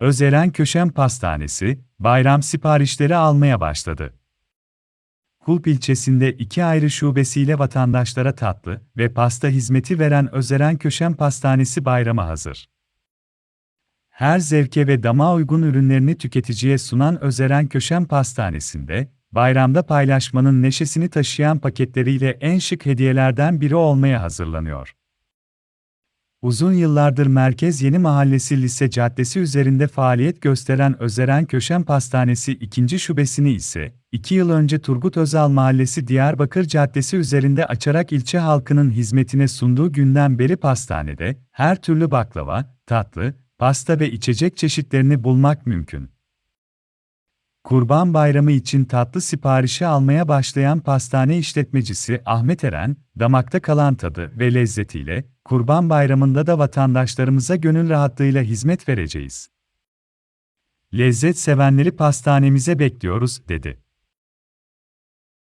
Özeren Köşem Pastanesi, bayram siparişleri almaya başladı. Kulp ilçesinde iki ayrı şubesiyle vatandaşlara tatlı ve pasta hizmeti veren Özeren Köşem Pastanesi bayrama hazır. Her zevke ve damağa uygun ürünlerini tüketiciye sunan Özeren Köşem Pastanesi'nde, bayramda paylaşmanın neşesini taşıyan paketleriyle en şık hediyelerden biri olmaya hazırlanıyor. Uzun yıllardır Merkez Yeni Mahallesi Lise Caddesi üzerinde faaliyet gösteren Özeren Köşem Pastanesi ikinci şubesini ise, iki yıl önce Turgut Özal Mahallesi Diyarbakır Caddesi üzerinde açarak ilçe halkının hizmetine sunduğu günden beri pastanede, her türlü baklava, tatlı, pasta ve içecek çeşitlerini bulmak mümkün. Kurban Bayramı için tatlı siparişi almaya başlayan pastane işletmecisi Ahmet Eren, damakta kalan tadı ve lezzetiyle, Kurban Bayramı'nda da vatandaşlarımıza gönül rahatlığıyla hizmet vereceğiz. Lezzet sevenleri pastanemize bekliyoruz, dedi.